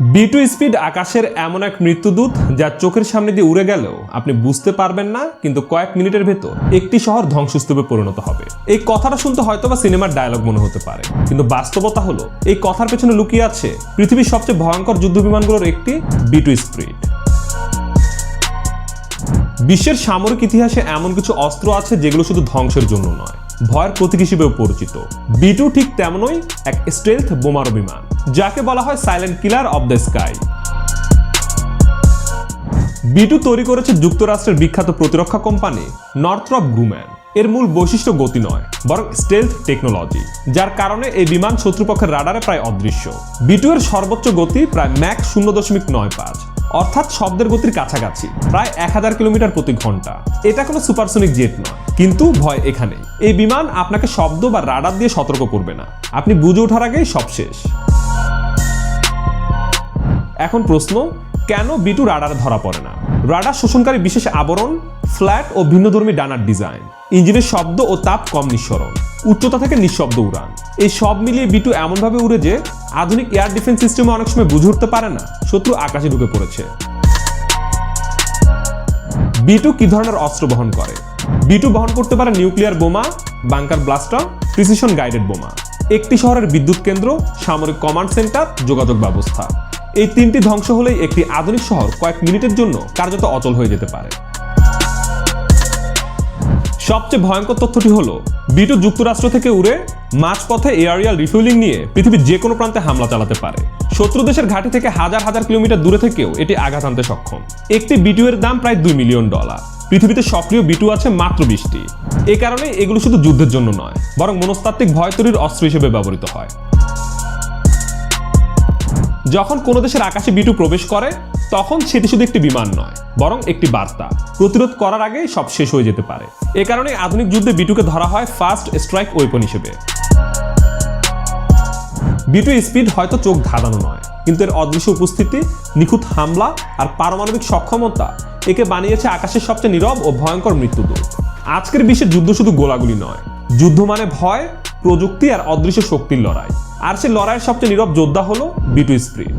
B two speed আকাশের এমন এক মৃত্যুদূত যা চোখের সামনে দিয়ে উড়ে গেলেও আপনি বুঝতে পারবেন না, কিন্তু কয়েক মিনিটের ভেতর একটি শহর ধ্বংসস্তূপে পরিণত হবে। এই কথাটা শুনতে হয়তো বা সিনেমার ডায়লগ মনে হতে পারে, কিন্তু বাস্তবতা হলো, এই কথার পেছনে লুকিয়ে আছে পৃথিবীর সবচেয়ে ভয়ঙ্কর যুদ্ধ বিমানগুলোর একটি বি টু স্পিড বিশ্বের সামরিক ইতিহাসে এমন কিছু অস্ত্র আছে যেগুলো শুধু ধ্বংসের জন্য নয়, ভয়ের প্রতীক হিসেবেও পরিচিত। বিটু ঠিক তেমনই এক স্টেলথ বোমারো বিমান। যাকে বলা হয় silent killer of the sky B two তৈরি করেছে যুক্তরাষ্ট্রের বিখ্যাত প্রতিরক্ষা কোম্পানি নর্থরপ গ্রুম্যান এর মূল বৈশিষ্ট্য গতি নয়, বরং স্টেলথ টেকনোলজি যার কারণে এই বিমান শত্রুপক্ষের রাডারে প্রায় অদৃশ্য। বিটু এর সর্বোচ্চ গতি প্রায় ম্যাক শূন্য দশমিক নয় পাঁচ, অর্থাৎ শব্দের গতির কাছাকাছি, প্রায় এক হাজার কিলোমিটার প্রতি ঘণ্টা। এটা কোনো সুপারসনিক জেট নয়, কিন্তু ভয় এখানেই। এই বিমান আপনাকে শব্দ বা রাডার দিয়ে সতর্ক করবে না। আপনি বুঝে ওঠার আগেই সব শেষ। এখন প্রশ্ন, কেন বিটু রাডারে ধরা পড়ে না? রাডার শোষণকারী বিশেষ আবরণ, ফ্ল্যাট ও ভিন্নধর্মী ডানার ডিজাইন, ইঞ্জিনের শব্দ ও তাপ কম নিঃসরণ, উচ্চতা থেকে নিঃশব্দ উড়ান। এই সব মিলিয়ে বিটু এমনভাবে উড়ে যে আধুনিক এয়ার ডিফেন্স সিস্টেমে অনেক সময় বুঝে উঠতে পারে না, শত্রু আকাশে ঢুকে পড়েছে। বিটু কি ধরনের অস্ত্র বহন করে? বিটু বহন করতে পারে নিউক্লিয়ার বোমা, বাংকার ব্লাস্টার, প্রিসিশন গাইডেড বোমা। একটি শহরের বিদ্যুৎ কেন্দ্র, সামরিক কমান্ড সেন্টার, যোগাযোগ ব্যবস্থা। এই তিনটি ধ্বংস হলেই একটি আধুনিক শহর কয়েক মিনিটের জন্য কার্যত অচল হয়ে যেতে পারে। সবচেয়ে ভয়ঙ্কর তথ্যটি হলো, বিটু যুক্তরাষ্ট্র থেকে উড়ে মাঝপথে এয়ারিয়াল রিফুয়েলিং নিয়ে পৃথিবীর যে কোনো প্রান্তে হামলা চালাতে পারে। শত্রু দেশের ঘাটি থেকে হাজার হাজার কিলোমিটার দূরে থেকেও এটি আঘাত আনতে সক্ষম। একটি বিটু এর দাম প্রায় দুই মিলিয়ন ডলার। পৃথিবীতে সক্রিয় বিটু আছে মাত্র বিশটি। এ কারণে এগুলো শুধু যুদ্ধের জন্য নয়, বরং মনস্তাত্ত্বিক ভয় তৈরির অস্ত্র হিসেবে ব্যবহৃত হয়। যখন কোনো দেশের আকাশে বিটু প্রবেশ করে, তখন সেটি শুধু একটি বিমান নয়, বরং একটি বার্তা। প্রতিরোধ করার আগে সব শেষ হয়ে যেতে পারে। এ কারণে আধুনিক যুদ্ধে বিটুকে ধরা হয় ফার্স্ট স্ট্রাইক ওয়েপন হিসেবে। বিটু স্পিড হয়তো চোখ ধাঁধানো নয়, কিন্তু এর অদৃশ্য উপস্থিতি, নিখুঁত হামলা আর পারমাণবিক সক্ষমতা একে বানিয়েছে আকাশের সবচেয়ে নীরব ও ভয়ঙ্কর মৃত্যুদূত। আজকের বিশ্বের যুদ্ধ শুধু গোলাগুলি নয়, যুদ্ধ মানে ভয়, প্রযুক্তি আর অদৃশ্য শক্তির লড়াই। আর সে লড়াইয়ের সবচেয়ে নীরব যোদ্ধা হলো বিটু স্প্রিট